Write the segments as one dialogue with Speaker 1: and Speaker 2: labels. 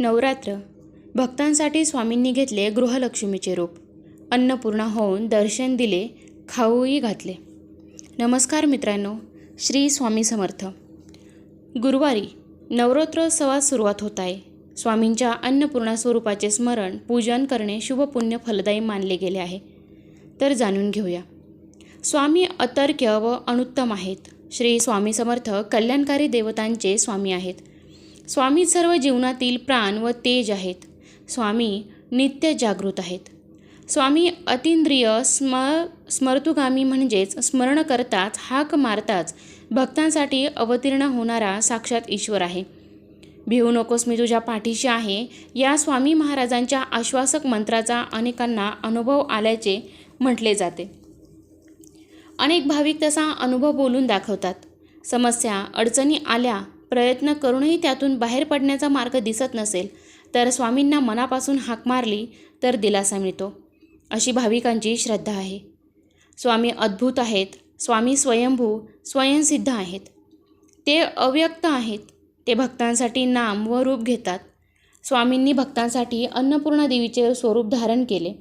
Speaker 1: नवरात्र. भक्तांसाठी स्वामींनी घेतले गृहलक्ष्मीचे रूप. अन्नपूर्णा होऊन दर्शन दिले खाऊही घातले. नमस्कार मित्रांनो श्री स्वामी समर्थ. गुरुवारी नवरात्रोत्सवास सुरुवात होत आहे स्वामींच्या अन्नपूर्णा स्वरूपाचे स्मरण पूजन करणे शुभपुण्य फलदायी मानले गेले आहे. तर जाणून घेऊया. स्वामी अतर्क्य व अनुत्तम आहेत. श्री स्वामी समर्थ कल्याणकारी देवतांचे स्वामी आहेत. स्वामी सर्व जीवनातील प्राण व तेज आहेत. स्वामी नित्य जागृत आहेत. स्वामी अतिंद्रिय स्म स्मर्तुगामी म्हणजेच स्मरण करताच हाक मारताच भक्तांसाठी अवतीर्ण होणारा साक्षात ईश्वर आहे. भिवू नकोस मी तुझ्या पाठीशी आहे. या स्वामी महाराजांच्या आश्वासक मंत्राचा अनेकांना अनुभव आल्याचे म्हटले जाते. अनेक भाविक तसा अनुभव बोलून दाखवतात. समस्या अडचणी आल्या प्रयत्न करूनही त्यातून बाहेर पडण्याचा मार्ग दिसत नसेल तर स्वामींना मनापासून हाक मारली तर दिलासा मिळतो. अशी भाविकांची श्रद्धा आहे. स्वामी अद्भुत आहेत. स्वामी स्वयंभू स्वयंसिद्ध आहेत. ते अव्यक्त आहेत. ते भक्तांसाठी नाम व रूप घेतात. स्वामींनी भक्तांसाठी अन्नपूर्णा देवीचे स्वरूप धारण केले.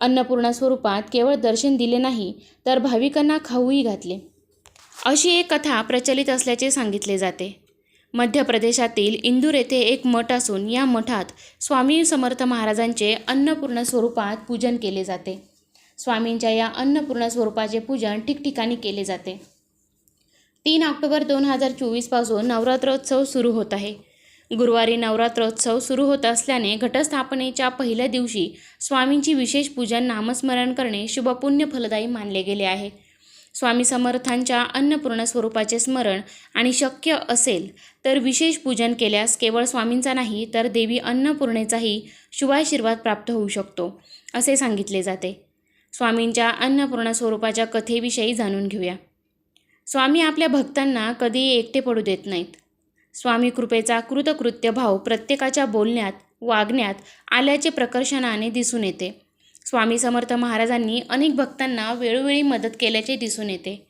Speaker 1: अन्नपूर्णा स्वरूपात केवळ दर्शन दिले नाही तर भाविकांना खाऊही घातले. अशी एक कथा प्रचलित असल्याचे सांगितले जाते. मध्य प्रदेशातील इंदूर येथे एक मठ असून या मठात स्वामी समर्थ महाराजांचे अन्नपूर्ण स्वरूपात पूजन केले जाते. स्वामींच्या या अन्नपूर्ण स्वरूपाचे पूजन ठिकठिकाणी केले जाते. तीन ऑक्टोबर दोन हजार चोवीसपासून नवरात्रोत्सव सुरू होत आहे. गुरुवारी नवरात्रोत्सव सुरू होत असल्याने घटस्थापनेच्या पहिल्या दिवशी स्वामींची विशेष पूजन नामस्मरण करणे शुभपुण्य फलदायी मानले गेले आहे. स्वामी समर्थांच्या अन्नपूर्ण स्वरूपाचे स्मरण आणि शक्य असेल तर विशेष पूजन केल्यास केवळ स्वामींचा नाही तर देवी अन्नपूर्णेचाही शुभाशीर्वाद प्राप्त होऊ शकतो असे सांगितले जाते. स्वामींच्या अन्नपूर्ण स्वरूपाच्या कथेविषयी जाणून घेऊया. स्वामी आपल्या भक्तांना कधी एकटे पडू देत नाहीत. स्वामी कृपेचा कृतकृत्य भाव प्रत्येकाच्या बोलण्यात वागण्यात आल्याचे प्रकर्षणाने दिसून येते. स्वामी समर्थ महाराजांनी अनेक भक्तांना वेळोवेळी मदत केल्याचे दिसून येते.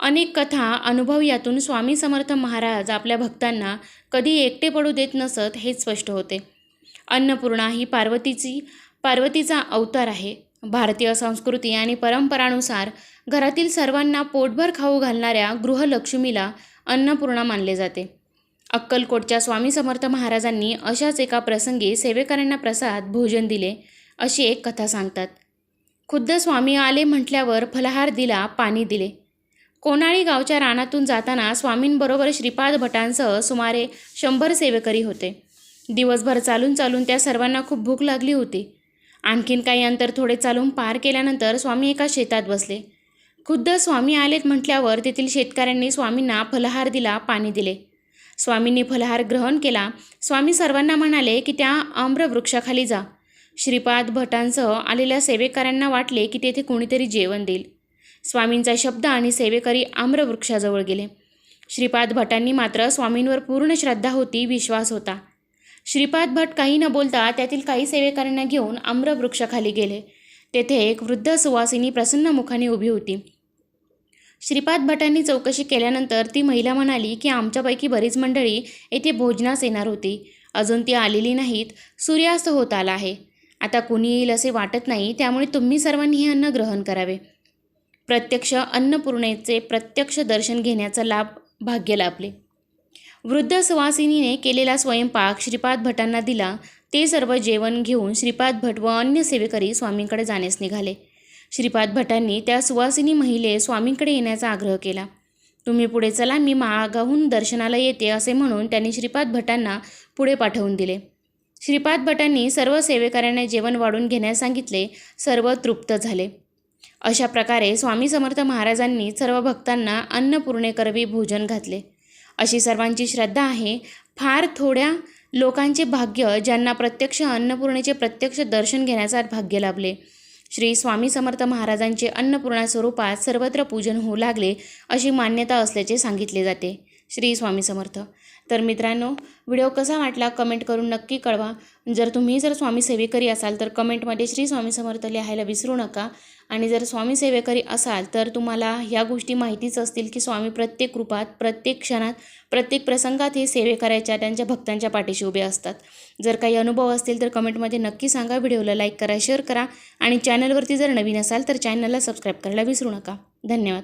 Speaker 1: अनेक कथा अनुभव यातून स्वामी समर्थ महाराज आपल्या भक्तांना कधी एकटे पडू देत नसत हे स्पष्ट होते. अन्नपूर्णा ही पार्वतीची पार्वतीचा अवतार आहे. भारतीय संस्कृती आणि परंपरानुसार घरातील सर्वांना पोटभर खाऊ घालणाऱ्या गृहलक्ष्मीला अन्नपूर्णा मानले जाते. अक्कलकोटच्या स्वामी समर्थ महाराजांनी अशाच एका प्रसंगी सेवेकऱ्यांना प्रसाद भोजन दिले. अशी एक कथा सांगतात. खुद्द स्वामी आले म्हटल्यावर फलहार दिला पाणी दिले. कोणाळी गावच्या रानातून जाताना स्वामींबरोबर श्रीपाद भटांसह सुमारे शंभर सेवेकरी होते. दिवसभर चालून चालून त्या सर्वांना खूप भूक लागली होती. आणखीन काही अंतर थोडे चालून पार केल्यानंतर स्वामी एका शेतात बसले. खुद्द स्वामी आलेत म्हटल्यावर तेथील शेतकऱ्यांनी स्वामींना फलहार दिला पाणी दिले. स्वामींनी फलहार ग्रहण केला. स्वामी सर्वांना म्हणाले की त्या आम्रवृक्षाखाली जा. श्रीपाद भटांसह आलेल्या सेवेकऱ्यांना वाटले की तेथे कोणीतरी जेवण देईल. स्वामींचा शब्द आणि सेवेकरी आम्रवृक्षाजवळ गेले. श्रीपाद भटांनी मात्र स्वामींवर पूर्ण श्रद्धा होती विश्वास होता. श्रीपाद भट काही न बोलता त्यातील काही सेवेकऱ्यांना घेऊन आम्रवृक्षाखाली गेले. तेथे एक वृद्ध सुवासिनी प्रसन्न मुखाने उभी होती. श्रीपाद भटांनी चौकशी केल्यानंतर ती महिला म्हणाली की आमच्यापैकी बरीच मंडळी येथे भोजनास येणार होती. अजून ती आलेली नाहीत. सूर्यास्त होत आला आहे. आता कुणी येईल असे वाटत नाही त्यामुळे तुम्ही सर्वांनी हे अन्न ग्रहण करावे. प्रत्यक्ष अन्नपूर्णेचे प्रत्यक्ष दर्शन घेण्याचा लाभ भाग्य लाभले वृद्ध सुवासिनीने केलेला स्वयंपाक श्रीपाद भटांना दिला ते सर्व जेवण घेऊन श्रीपाद भट व अन्य सेवेकरी स्वामींकडे जाण्यास निघाले. श्रीपाद भटांनी त्या सुवासिनी महिले स्वामींकडे येण्याचा आग्रह केला. तुम्ही पुढे चला मी मागाहून दर्शनाला येते असे म्हणून त्यांनी श्रीपाद भटांना पुढे पाठवून दिले. श्रीपाद भटांनी सर्व सेवेकऱ्यांना जेवण वाढून घेण्यास सांगितले सर्व तृप्त झाले. अशा प्रकारे स्वामी समर्थ महाराजांनी सर्व भक्तांना अन्नपूर्णेकरवी भोजन घातले. अशी सर्वांची श्रद्धा आहे. फार थोड्या लोकांचे भाग्य ज्यांना प्रत्यक्ष अन्नपूर्णेचे प्रत्यक्ष दर्शन घेण्याचा भाग्य लाभले. श्री स्वामी समर्थ महाराजांचे अन्नपूर्णा स्वरूपात सर्वत्र पूजन होऊ लागले अशी मान्यता असल्याचे सांगितले जाते. श्री स्वामी समर्थ. तर मित्रांनो व्हिडिओ कसा वाटला कमेंट करून नक्की कळवा. जर तुम्ही जर स्वामी सेवेकरी असाल तर कमेंटमध्ये श्री स्वामी समर्थ लिहायला विसरू नका. आणि जर स्वामी सेवेकरी असाल तर तुम्हाला ह्या गोष्टी माहितीच असतील की स्वामी प्रत्येक रूपात प्रत्येक क्षणात प्रत्येक प्रसंगात हे सेवे करायच्या त्यांच्या भक्तांच्या पाठीशी उभे असतात. जर काही अनुभव असतील तर कमेंटमध्ये नक्की सांगा. व्हिडिओला लाईक करा शेअर करा. आणि चॅनलवरती जर नवीन असाल तर चॅनलला सबस्क्राईब करायला विसरू नका. धन्यवाद.